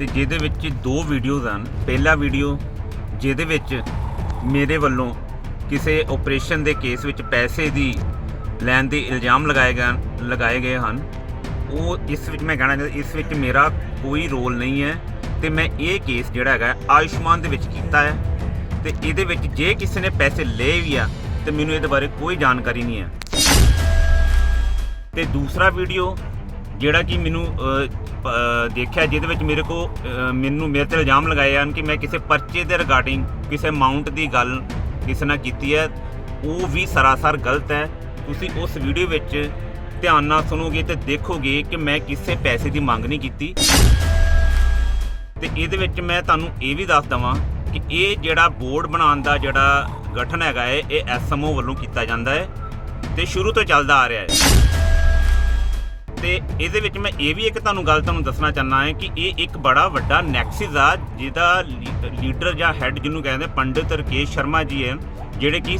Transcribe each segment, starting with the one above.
ਤੇ ਜਿਹਦੇ ਵਿੱਚ ਦੋ ਵੀਡੀਓਜ਼ ਹਨ। ਪਹਿਲਾ ਵੀਡੀਓ ਜਿਹਦੇ ਵਿੱਚ ਮੇਰੇ ਵੱਲੋਂ ਕਿਸੇ ਆਪਰੇਸ਼ਨ ਦੇ ਕੇਸ ਵਿੱਚ ਪੈਸੇ ਦੀ ਲੈਣ ਦੇ ਇਲਜ਼ਾਮ ਲਗਾਏ ਗਏ ਲਗਾਏ ਗਏ ਹਨ। ਉਹ ਇਸ ਵਿੱਚ ਮੈਂ ਕਹਿਣਾ ਚਾਹੁੰਦਾ, ਇਸ ਵਿੱਚ ਮੇਰਾ ਕੋਈ ਰੋਲ ਨਹੀਂ ਹੈ ਤੇ ਮੈਂ ਇਹ ਕੇਸ ਜਿਹੜਾ ਹੈਗਾ ਆਯੁਸ਼ਮਾਨ ਦੇ ਵਿੱਚ ਕੀਤਾ ਹੈ ਤੇ ਇਹਦੇ ਵਿੱਚ ਜੇ ਕਿਸੇ ਨੇ ਪੈਸੇ ਲਏ ਵੀ ਆ ਤੇ ਮੈਨੂੰ ਇਹਦੇ ਬਾਰੇ ਕੋਈ ਜਾਣਕਾਰੀ ਨਹੀਂ ਹੈ। ਤੇ ਦੂਸਰਾ ਵੀਡੀਓ ਜਿਹੜਾ ਕਿ ਮੈਨੂੰ ਦੇਖਿਆ ਜਿਹਦੇ ਵਿੱਚ ਮੇਰੇ ਕੋ ਮੈਨੂੰ ਮੇਰੇ ਤੇ ਇਲਜ਼ਾਮ ਲਗਾਏ ਹਨ ਕਿ ਮੈਂ ਕਿਸੇ ਪਰਚੇ ਦੇ ਰਿਗਾਰਡਿੰਗ ਕਿਸੇ ਅਮਾਉਂਟ ਦੀ ਗੱਲ ਕਿਸੇ ਨਾਲ ਕੀਤੀ ਹੈ। ਉਹ ਵੀ ਸਰਾਸਰ ਗਲਤ ਹੈ। ਤੁਸੀਂ ਉਸ ਵੀਡੀਓ ਵਿੱਚ ਧਿਆਨ ਨਾਲ ਸੁਣੋਗੇ ਤੇ ਦੇਖੋਗੇ ਕਿ ਮੈਂ ਕਿਸੇ ਪੈਸੇ ਦੀ ਮੰਗ ਨਹੀਂ ਕੀਤੀ। ਤੇ ਇਹਦੇ ਵਿੱਚ ਮੈਂ ਤੁਹਾਨੂੰ ਇਹ ਵੀ ਦੱਸ ਦਵਾਂ ਕਿ ਇਹ ਜਿਹੜਾ ਬੋਰਡ ਬਣਾਉਣ ਦਾ ਜਿਹੜਾ ਗਠਨ ਹੈਗਾ ਹੈ, ਇਹ ਐਸਐਮਓ ਵੱਲੋਂ ਕੀਤਾ ਜਾਂਦਾ ਹੈ ਤੇ ਸ਼ੁਰੂ ਤੋਂ ਚੱਲਦਾ ਆ ਰਿਹਾ ਹੈ। ਤੇ ਇਹਦੇ ਵਿੱਚ ਮੈਂ ਇਹ ਵੀ ਇੱਕ ਤੁਹਾਨੂੰ ਗੱਲ ਤੁਹਾਨੂੰ ਦੱਸਣਾ ਚਾਹਨਾ ਹੈ ਕਿ ਇਹ ਇੱਕ ਬੜਾ ਵੱਡਾ ਨੈਕਸਿਸ ਆ, ਜਿਹਦਾ ਲੀ- ਲੀਡਰ ਜਾਂ ਹੈੱਡ ਜਿਹਨੂੰ ਕਹਿੰਦੇ ਪੰਡਿਤ ਰਕੇਸ਼ ਸ਼ਰਮਾ ਜੀ ਹੈ, ਜਿਹੜੇ ਕਿ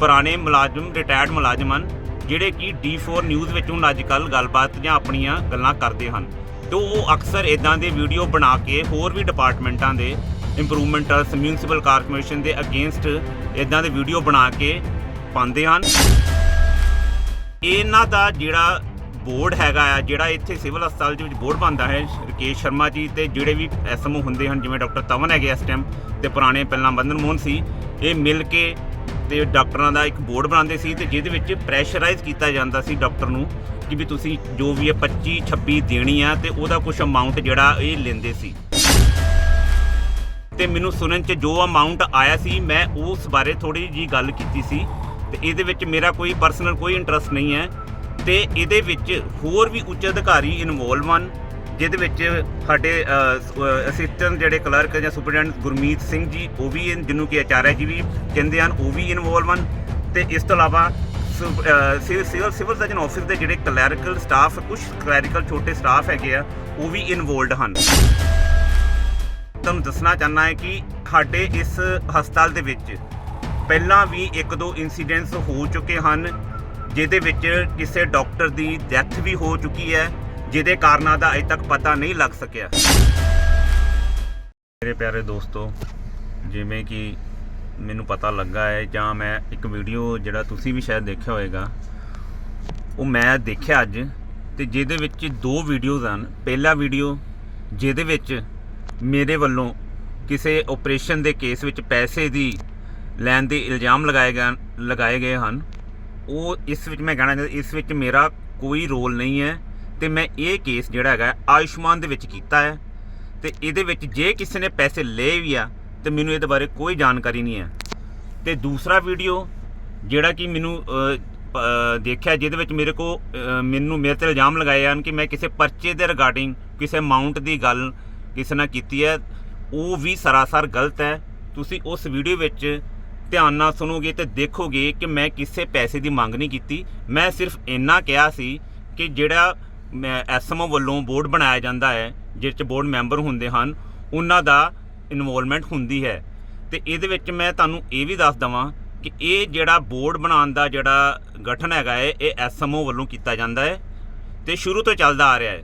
ਪੁਰਾਣੇ ਮੁਲਾਜ਼ਮ ਰਿਟਾਇਰਡ ਮੁਲਾਜ਼ਮ ਹਨ, ਜਿਹੜੇ ਕਿ D4 ਨਿਊਜ਼ ਵਿੱਚ ਹੁਣ ਅੱਜ ਕੱਲ ਗੱਲਬਾਤ ਜਾਂ ਆਪਣੀਆਂ ਗੱਲਾਂ ਕਰਦੇ ਹਨ। ਤੇ ਉਹ ਅਕਸਰ ਇਦਾਂ ਦੇ ਵੀਡੀਓ ਬਣਾ ਕੇ ਹੋਰ ਵੀ ਡਿਪਾਰਟਮੈਂਟਾਂ ਦੇ ਇੰਪਰੂਵਮੈਂਟਸ ਮਿਊਨਿਸਪਲ ਕਾਰਪੋਰੇਸ਼ਨ ਦੇ ਅਗੇਂਸਟ ਇਦਾਂ ਦੇ ਵੀਡੀਓ ਬਣਾ ਕੇ ਪਾਉਂਦੇ ਹਨ। ਇਹਨਾਂ ਦਾ ਜਿਹੜਾ ਬੋਰਡ ਹੈਗਾ ਆ, ਜਿਹੜਾ ਇੱਥੇ ਸਿਵਲ ਹਸਪਤਾਲ ਦੇ ਵਿੱਚ ਬੋਰਡ ਬਣਦਾ ਹੈ, ਰਕੇਸ਼ ਸ਼ਰਮਾ ਜੀ ਤੇ ਜਿਹੜੇ ਵੀ ਐਸਐਮਓ ਹੁੰਦੇ ਹਨ, ਜਿਵੇਂ ਡਾਕਟਰ ਤਵਨ ਹੈਗੇ ਇਸ ਟਾਈਮ ਤੇ ਪੁਰਾਣੇ ਪਹਿਲਾਂ ਬੰਦਨ ਮੋਹਨ ਸੀ, ਇਹ ਮਿਲ ਕੇ ਤੇ ਡਾਕਟਰਾਂ ਦਾ ਇੱਕ ਬੋਰਡ ਬਣਾਉਂਦੇ ਸੀ ਤੇ ਜਿਹਦੇ ਵਿੱਚ ਪ੍ਰੈਸ਼ਰਾਈਜ਼ ਕੀਤਾ ਜਾਂਦਾ ਸੀ ਡਾਕਟਰ ਨੂੰ ਕਿ ਵੀ ਤੁਸੀਂ ਜੋ ਵੀ ਹੈ 25 26 ਦੇਣੀ ਆ ਤੇ ਉਹਦਾ ਕੁਝ ਅਮਾਉਂਟ ਜਿਹੜਾ ਇਹ ਲੈਂਦੇ ਸੀ। ਤੇ ਮੈਨੂੰ ਸੁਣਨ ਚ ਜੋ ਅਮਾਉਂਟ ਆਇਆ ਸੀ, ਮੈਂ ਉਸ ਬਾਰੇ ਥੋੜੀ ਜੀ ਗੱਲ ਕੀਤੀ ਸੀ ਤੇ ਇਹਦੇ ਵਿੱਚ ਮੇਰਾ ਕੋਈ ਪਰਸਨਲ ਕੋਈ ਇੰਟਰਸਟ ਨਹੀਂ ਹੈ। ਤੇ ਇਹਦੇ ਵਿੱਚ ਹੋਰ ਵੀ ਉੱਚ ਅਧਿਕਾਰੀ ਇਨਵੋਲਵ ਹਨ, ਜਿਹਦੇ ਵਿੱਚ ਸਾਡੇ ਅਸਿਸਟੈਂਟ ਜਿਹੜੇ ਕਲਰਕ ਜਾਂ ਸੁਪਰਡੈਂਟ ਗੁਰਮੀਤ ਸਿੰਘ ਜੀ, ਉਹ ਵੀ ਜਿਹਨੂੰ ਕਿ ਆਚਾਰਿਆ ਜੀ ਵੀ ਕਹਿੰਦੇ ਹਨ, ਉਹ ਵੀ ਇਨਵੋਲਵ ਹਨ ਤੇ ਇਸ ਤੋਂ ਇਲਾਵਾ ਸੁ- civil civil civil surgeon office ਦੇ ਜਿਹੜੇ ਕਲੈਰੀਕਲ ਸਟਾਫ ਕੁਝ ਕਲੈਰੀਕਲ ਛੋਟੇ ਸਟਾਫ ਹੈਗੇ ਆ, ਉਹ ਵੀ ਇਨਵੋਲਡ ਹਨ। ਤੁਹਾਨੂੰ ਦੱਸਣਾ ਚਾਹਨਾ ਹੈ ਕਿ ਸਾਡੇ ਇਸ ਹਸਪਤਾਲ ਦੇ ਵਿੱਚ ਪਹਿਲਾਂ ਵੀ ਇੱਕ ਦੋ ਇਨਸੀਡੈਂਟਸ ਹੋ ਚੁੱਕੇ ਹਨ ਜਿਹਦੇ ਵਿੱਚ ਕਿਸੇ ਡਾਕਟਰ ਦੀ ਡੈਥ ਵੀ ਹੋ ਚੁੱਕੀ ਹੈ, ਜਿਹਦੇ ਕਾਰਨਾਂ ਦਾ ਅਜੇ ਤੱਕ ਪਤਾ ਨਹੀਂ ਲੱਗ ਸਕਿਆ। ਮੇਰੇ ਪਿਆਰੇ ਦੋਸਤੋ, ਜਿਵੇਂ ਕਿ ਮੈਨੂੰ ਪਤਾ ਲੱਗਾ ਹੈ ਜਾਂ ਮੈਂ ਇੱਕ ਵੀਡੀਓ ਜਿਹੜਾ ਤੁਸੀਂ ਵੀ ਸ਼ਾਇਦ ਦੇਖਿਆ ਹੋਵੇਗਾ, ਉਹ ਮੈਂ ਦੇਖਿਆ ਅੱਜ, ਤੇ ਜਿਹਦੇ ਵਿੱਚ ਦੋ ਵੀਡੀਓਜ਼ ਹਨ। ਪਹਿਲਾ ਵੀਡੀਓ ਜਿਹਦੇ ਵਿੱਚ ਮੇਰੇ ਵੱਲੋਂ ਕਿਸੇ ਆਪਰੇਸ਼ਨ ਦੇ ਕੇਸ ਵਿੱਚ ਪੈਸੇ ਦੀ ਲੈਣ ਦੇ ਇਲਜ਼ਾਮ ਲਗਾਏ ਗਏ ਲਗਾਏ ਗਏ ਹਨ। ਉਹ ਇਸ ਵਿੱਚ ਮੈਂ ਕਹਿਣਾ ਚਾਹੁੰਦਾ, ਇਸ ਵਿੱਚ ਮੇਰਾ ਕੋਈ ਰੋਲ ਨਹੀਂ ਹੈ ਤੇ ਮੈਂ ਇਹ ਕੇਸ ਜਿਹੜਾ ਹੈਗਾ ਆਯੁਸ਼ਮਾਨ ਦੇ ਵਿੱਚ ਕੀਤਾ ਹੈ ਤੇ ਇਹਦੇ ਵਿੱਚ ਜੇ ਕਿਸੇ ਨੇ ਪੈਸੇ ਲਏ ਵੀ ਆ ਤੇ ਮੈਨੂੰ ਇਹਦੇ ਬਾਰੇ ਕੋਈ ਜਾਣਕਾਰੀ ਨਹੀਂ ਹੈ। ਤੇ ਦੂਸਰਾ ਵੀਡੀਓ ਜਿਹੜਾ ਕਿ ਮੈਨੂੰ ਦੇਖਿਆ ਜਿਹਦੇ ਵਿੱਚ ਮੇਰੇ ਕੋ ਮੈਨੂੰ ਮੇਰੇ ਤੇ ਇਲਜ਼ਾਮ ਲਗਾਏ ਹਨ ਕਿ ਮੈਂ ਕਿਸੇ ਪਰਚੇ ਦੇ ਰਿਗਾਰਡਿੰਗ ਕਿਸੇ ਅਮਾਉਂਟ ਦੀ ਗੱਲ ਕਿਸੇ ਨਾਲ ਕੀਤੀ ਹੈ, ਉਹ ਵੀ ਸਰਾਸਰ ਗਲਤ ਹੈ। ਤੁਸੀਂ ਉਸ ਵੀਡੀਓ ਵਿੱਚ ਧਿਆਨ ਨਾਲ ਸੁਣੋਗੇ ਤੇ ਦੇਖੋਗੇ ਕਿ ਮੈਂ ਕਿਸੇ ਪੈਸੇ ਦੀ ਮੰਗ ਨਹੀਂ ਕੀਤੀ। ਮੈਂ ਸਿਰਫ ਇੰਨਾ ਕਿਹਾ ਸੀ ਕਿ ਜਿਹੜਾ ਐਸਐਮਓ ਵੱਲੋਂ ਬੋਰਡ ਬਣਾਇਆ ਜਾਂਦਾ ਹੈ ਜਿਸ 'ਚ ਬੋਰਡ ਮੈਂਬਰ ਹੁੰਦੇ ਹਨ, ਉਹਨਾਂ ਦਾ ਇਨਵੋਲਵਮੈਂਟ ਹੁੰਦੀ ਹੈ। ਤੇ ਇਹਦੇ ਵਿੱਚ ਮੈਂ ਤੁਹਾਨੂੰ ਇਹ ਵੀ ਦੱਸ ਦਵਾਂ ਕਿ ਇਹ ਜਿਹੜਾ ਬੋਰਡ ਬਣਾਉਣ ਦਾ ਜਿਹੜਾ ਗਠਨ ਹੈਗਾ ਹੈ, ਇਹ ਐਸਐਮਓ ਵੱਲੋਂ ਕੀਤਾ ਜਾਂਦਾ ਹੈ। ਤੇ ਸ਼ੁਰੂ ਤੋਂ ਚੱਲਦਾ ਆ ਰਿਹਾ ਹੈ।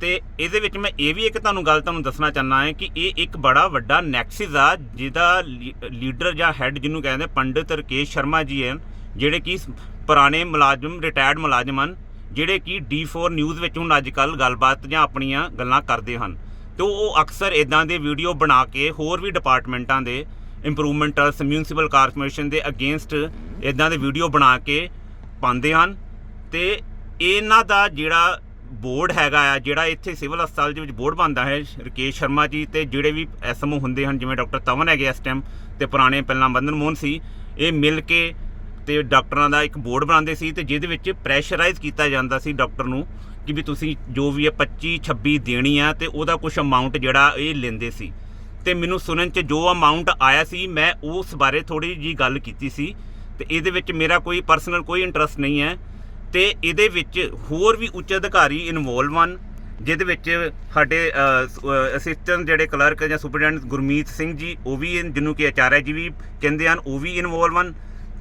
ਤੇ ਇਹਦੇ ਵਿੱਚ ਮੈਂ ਇਹ ਵੀ ਇੱਕ ਤੁਹਾਨੂੰ ਗੱਲ ਤੁਹਾਨੂੰ ਦੱਸਣਾ ਚਾਹਨਾ ਹੈ ਕਿ ਇਹ ਇੱਕ ਬੜਾ ਵੱਡਾ ਨੈਕਸਿਸ ਆ, ਜਿਹਦਾ ਲੀ- ਲੀਡਰ ਜਾਂ ਹੈੱਡ ਜਿਹਨੂੰ ਕਹਿੰਦੇ ਪੰਡਿਤ ਰਕੇਸ਼ ਸ਼ਰਮਾ ਜੀ ਹਨ, ਜਿਹੜੇ ਕਿ ਪੁਰਾਣੇ ਮੁਲਾਜ਼ਮ ਰਿਟਾਇਰਡ ਮੁਲਾਜ਼ਮ ਹਨ, ਜਿਹੜੇ ਕਿ D4 ਨਿਊਜ਼ ਵਿੱਚ ਹੁਣ ਅੱਜ ਕੱਲ ਗੱਲਬਾਤ ਜਾਂ ਆਪਣੀਆਂ ਗੱਲਾਂ ਕਰਦੇ ਹਨ। ਤੇ ਉਹ ਅਕਸਰ ਇਦਾਂ ਦੇ ਵੀਡੀਓ ਬਣਾ ਕੇ ਹੋਰ ਵੀ ਡਿਪਾਰਟਮੈਂਟਾਂ ਦੇ ਇੰਪਰੂਵਮੈਂਟਸ ਮਿਊਨਿਸਪਲ ਕਾਰਪੋਰੇਸ਼ਨ ਦੇ ਅਗੇਂਸਟ ਇਦਾਂ ਦੇ ਵੀਡੀਓ ਬਣਾ ਕੇ ਪਾਉਂਦੇ ਹਨ। ਤੇ ਇਹਨਾਂ ਦਾ ਜਿਹੜਾ ਬੋਰਡ ਹੈਗਾ ਆ, ਜਿਹੜਾ ਇੱਥੇ ਸਿਵਲ ਹਸਪਤਾਲ ਦੇ ਵਿੱਚ ਬੋਰਡ ਬਣਦਾ ਹੈ, ਰਕੇਸ਼ ਸ਼ਰਮਾ ਜੀ ਤੇ ਜਿਹੜੇ ਵੀ ਐਸਐਮਓ ਹੁੰਦੇ ਹਨ, ਜਿਵੇਂ ਡਾਕਟਰ ਤਵਨ ਹੈਗੇ ਇਸ ਟਾਈਮ ਤੇ ਪੁਰਾਣੇ ਪਹਿਲਾਂ ਬੰਦਨ ਮੋਹਨ ਸੀ, ਇਹ ਮਿਲ ਕੇ ਤੇ ਡਾਕਟਰਾਂ ਦਾ ਇੱਕ ਬੋਰਡ ਬਣਾਉਂਦੇ ਸੀ ਤੇ ਜਿਹਦੇ ਵਿੱਚ ਪ੍ਰੈਸ਼ਰਾਈਜ਼ ਕੀਤਾ ਜਾਂਦਾ ਸੀ ਡਾਕਟਰ ਨੂੰ ਕਿ ਵੀ ਤੁਸੀਂ ਜੋ ਵੀ ਹੈ 25 26 ਦੇਣੀ ਆ ਤੇ ਉਹਦਾ ਕੁਝ ਅਮਾਉਂਟ ਜਿਹੜਾ ਇਹ ਲੈਂਦੇ ਸੀ। ਤੇ ਮੈਨੂੰ ਸੁਣਨ ਚ ਜੋ ਅਮਾਉਂਟ ਆਇਆ ਸੀ, ਮੈਂ ਉਸ ਬਾਰੇ ਥੋੜੀ ਜੀ ਗੱਲ ਕੀਤੀ ਸੀ ਤੇ ਇਹਦੇ ਵਿੱਚ ਮੇਰਾ ਕੋਈ ਪਰਸਨਲ ਕੋਈ ਇੰਟਰਸਟ ਨਹੀਂ ਹੈ। ਤੇ ਇਹਦੇ ਵਿੱਚ ਹੋਰ ਵੀ ਉੱਚ ਅਧਿਕਾਰੀ ਇਨਵੋਲਵ ਹਨ ਜਿਹਦੇ ਵਿੱਚ ਸਾਡੇ ਅਸਿਸਟੈਂਟ ਜਿਹੜੇ ਕਲਰਕ ਜਾਂ ਸੁਪਰਡੈਂਟ ਗੁਰਮੀਤ ਸਿੰਘ ਜੀ ਉਹ ਵੀ ਜਿਹਨੂੰ ਕਿ ਆਚਾਰਿਆ ਜੀ ਵੀ ਕਹਿੰਦੇ ਹਨ ਉਹ ਵੀ ਇਨਵੋਲਵ ਹਨ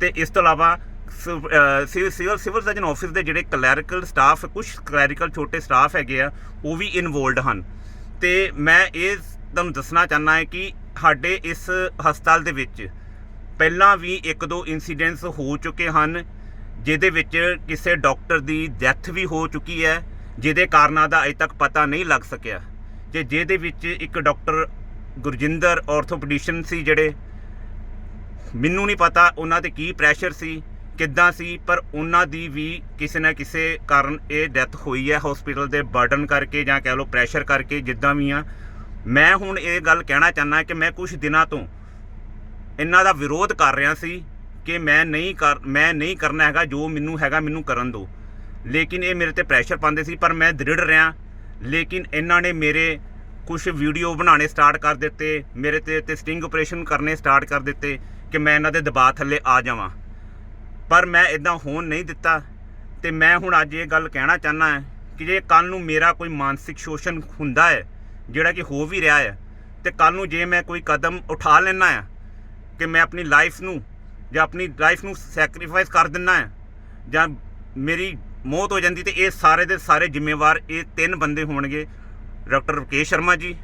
ਤੇ ਇਸ ਤੋਂ ਇਲਾਵਾ ਸੁ- ਅਹ, civil civil civil surgeon office ਦੇ ਜਿਹੜੇ ਕਲੈਰੀਕਲ ਸਟਾਫ ਕੁਝ ਕਲੈਰੀਕਲ ਛੋਟੇ ਸਟਾਫ ਹੈਗੇ ਆ ਉਹ ਵੀ ਇਨਵੋਲਡ ਹਨ। ਤੇ ਮੈਂ ਇਹ ਤੁਹਾਨੂੰ ਦੱਸਣਾ ਚਾਹਨਾ ਹੈ ਕਿ ਸਾਡੇ ਇਸ ਹਸਪਤਾਲ ਦੇ ਵਿੱਚ ਪਹਿਲਾਂ ਵੀ ਇੱਕ ਦੋ ਇਨਸੀਡੈਂਟਸ ਹੋ ਚੁੱਕੇ ਹਨ ਜਿਹਦੇ ਵਿੱਚ ਕਿਸੇ ਡਾਕਟਰ ਦੀ ਡੈਥ ਵੀ ਹੋ ਚੁੱਕੀ ਹੈ, ਜਿਹਦੇ ਕਾਰਨਾਂ ਦਾ ਅਜੇ ਤੱਕ ਪਤਾ ਨਹੀਂ ਲੱਗ ਸਕਿਆ। ਤੇ ਜਿਹਦੇ ਵਿੱਚ ਇੱਕ ਡਾਕਟਰ ਗੁਰਜਿੰਦਰ ਆਰਥੋਪੈਡਿਸ਼ਨ ਸੀ ਜਿਹੜੇ, ਮੈਨੂੰ ਨਹੀਂ ਪਤਾ ਉਹਨਾਂ ਤੇ ਕੀ ਪ੍ਰੈਸ਼ਰ ਸੀ, ਕਿੱਦਾਂ ਸੀ, ਪਰ ਉਹਨਾਂ ਦੀ ਵੀ ਕਿਸੇ ਨਾ ਕਿਸੇ ਕਾਰਨ ਇਹ ਡੈਥ ਹੋਈ ਹੈ ਹਸਪੀਟਲ ਦੇ ਬਰਡਨ ਕਰਕੇ ਜਾਂ ਕਹਿ ਲਓ ਪ੍ਰੈਸ਼ਰ ਕਰਕੇ ਜਿੱਦਾਂ ਵੀ ਆ। ਮੈਂ ਹੁਣ ਇਹ ਗੱਲ ਕਹਿਣਾ ਚਾਹੁੰਦਾ ਕਿ ਮੈਂ ਕੁਝ ਦਿਨਾਂ ਤੋਂ ਇਹਨਾਂ ਦਾ ਵਿਰੋਧ ਕਰ ਰਿਹਾ ਸੀ ਕਿ ਮੈਂ ਨਹੀਂ ਕਰ, ਮੈਂ ਨਹੀਂ ਕਰਨਾ ਹੈਗਾ, ਜੋ ਮੈਨੂੰ ਹੈਗਾ ਮੈਨੂੰ ਕਰਨ ਦਿਓ। ਲੇਕਿਨ ਇਹ ਮੇਰੇ ਤੇ ਪ੍ਰੈਸ਼ਰ ਪਾਉਂਦੇ ਸੀ, ਪਰ ਮੈਂ ਦ੍ਰਿੜ ਰਿਹਾ। ਲੇਕਿਨ ਇਹਨਾਂ ਨੇ ਮੇਰੇ ਕੁਝ ਵੀਡੀਓ ਬਣਾਉਣੇ ਸਟਾਰਟ ਕਰ ਦਿੱਤੇ, ਮੇਰੇ ਤੇ ਤੇ ਸਟਿੰਗ ਆਪਰੇਸ਼ਨ ਕਰਨੇ ਸਟਾਰਟ ਕਰ ਦਿੱਤੇ ਕਿ ਮੈਂ ਇਹਨਾਂ ਦੇ ਦਬਾਅ ਥੱਲੇ ਆ ਜਾਵਾਂ। ਪਰ ਮੈਂ ਇਦਾਂ ਹੋਣ ਨਹੀਂ ਦਿੱਤਾ ਤੇ ਮੈਂ ਹੁਣ ਅੱਜ ਇਹ ਗੱਲ ਕਹਿਣਾ ਚਾਹਨਾ ਹੈ ਕਿ ਜੇ ਕੱਲ ਨੂੰ ਮੇਰਾ ਕੋਈ ਮਾਨਸਿਕ ਸ਼ੋਸ਼ਣ ਹੁੰਦਾ ਹੈ, ਜਿਹੜਾ ਕਿ ਹੋ ਵੀ ਰਿਹਾ ਹੈ, ਤੇ ਕੱਲ ਨੂੰ ਜੇ ਮੈਂ ਕੋਈ ਕਦਮ ਉਠਾ ਲੈਣਾ ਹੈ ਕਿ ਮੈਂ ਆਪਣੀ ਲਾਈਫ ਨੂੰ ਜਾਂ ਆਪਣੀ ਲਾਈਫ ਨੂੰ ਸੈਕਰੀਫਾਈਸ ਕਰ ਦਿੰਨਾ ਹੈ ਜਾਂ ਮੇਰੀ ਮੌਤ ਹੋ ਜਾਂਦੀ ਤੇ ਇਹ ਸਾਰੇ ਦੇ ਸਾਰੇ ਜ਼ਿੰਮੇਵਾਰ ਇਹ ਤਿੰਨ ਬੰਦੇ ਹੋਣਗੇ। ਡਾਕਟਰ ਰਕੇਸ਼ ਸ਼ਰਮਾ ਜੀ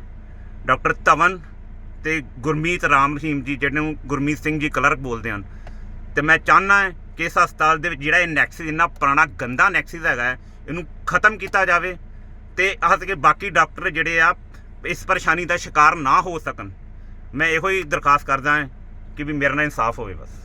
ਡਾਕਟਰ ਧਵਨ ਤੇ ਗੁਰਮੀਤ ਰਾਮ ਰਹੀਮ ਜੀ ਜਿਹਨੂੰ ਗੁਰਮੀਤ ਸਿੰਘ ਜੀ ਕਲਰਕ ਬੋਲਦੇ ਹਨ। ਤੇ ਮੈਂ ਚਾਹਨਾ ਹੈ ਕਿ ਇਸ ਹਸਪਤਾਲ ਦੇ ਵਿੱਚ ਜਿਹੜਾ ਇਹ ਨੈਕਸਿਸ ਇੰਨਾ ਪੁਰਾਣਾ ਗੰਦਾ ਨੈਕਸਿਸ ਹੈਗਾ ਹੈ, ਇਹਨੂੰ ਖਤਮ ਕੀਤਾ ਜਾਵੇ ਤੇ ਆਹ ਕਿ ਬਾਕੀ ਡਾਕਟਰ ਜਿਹੜੇ ਆ ਇਸ ਪਰੇਸ਼ਾਨੀ ਦਾ ਸ਼ਿਕਾਰ ਨਾ ਹੋ ਸਕਣ। ਮੈਂ ਇਹੋ ਹੀ ਦਰਖਾਸਤ ਕਰਦਾ ਹਾਂ ਕਿ ਵੀ ਮੇਰੇ ਨਾਲ ਇਨਸਾਫ ਹੋਵੇ ਬਸ।